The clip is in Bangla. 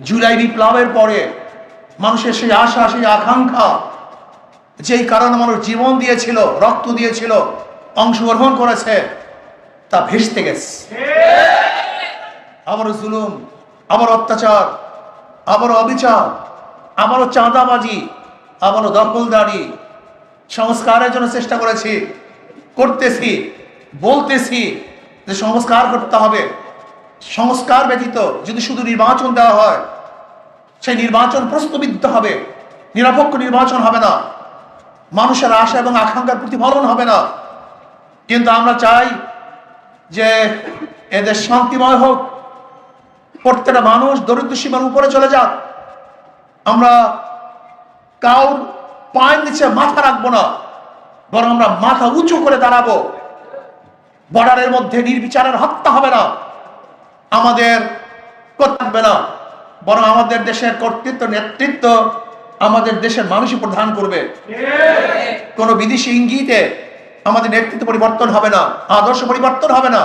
জুলাই বিপ্লবের পরে মানুষের সেই আশা, সেই আকাঙ্ক্ষা, যেই কারণে মানুষ জীবন দিয়েছিল, রক্ত দিয়েছিল, অংশগ্রহণ করেছে, তা ভেস্তে গেছে। আবারও জুলুম আবার অত্যাচার, আবারও অবিচার, আবারও চাঁদাবাজি, আবারও দখলদারি সংস্কারের জন্য চেষ্টা করেছি, করতেছি, বলতেছি যে সংস্কার করতে হবে। সংস্কার ব্যতীত যদি শুধু নির্বাচন দেওয়া হয়, সেই নির্বাচন প্রশ্নবিদ্ধ হবে, নিরপেক্ষ নির্বাচন হবে না। মানুষের আশা এবং আকাঙ্ক্ষার প্রতিফলন হবে না। কিন্তু আমরা চাই যে এদের শান্তিময় হোক, প্রত্যেকটা মানুষ দরিদ্র সীমার উপরে চলে যাক। আমরা কাউর পায়ের নিচে মাথা রাখব না, বরং আমরা মাথা উঁচু করে দাঁড়াবো। বর্ডারের মধ্যে নির্বিচারের হত্যা হবে না। আমাদের করতে থাকবে না বরং আমাদের দেশের কর্তৃত্ব নেতৃত্ব আমাদের দেশের মানুষই প্রধান করবে। কোনো বিদেশি ইঙ্গিতে আমাদের নেতৃত্ব পরিবর্তন হবে না আদর্শ পরিবর্তন হবে না।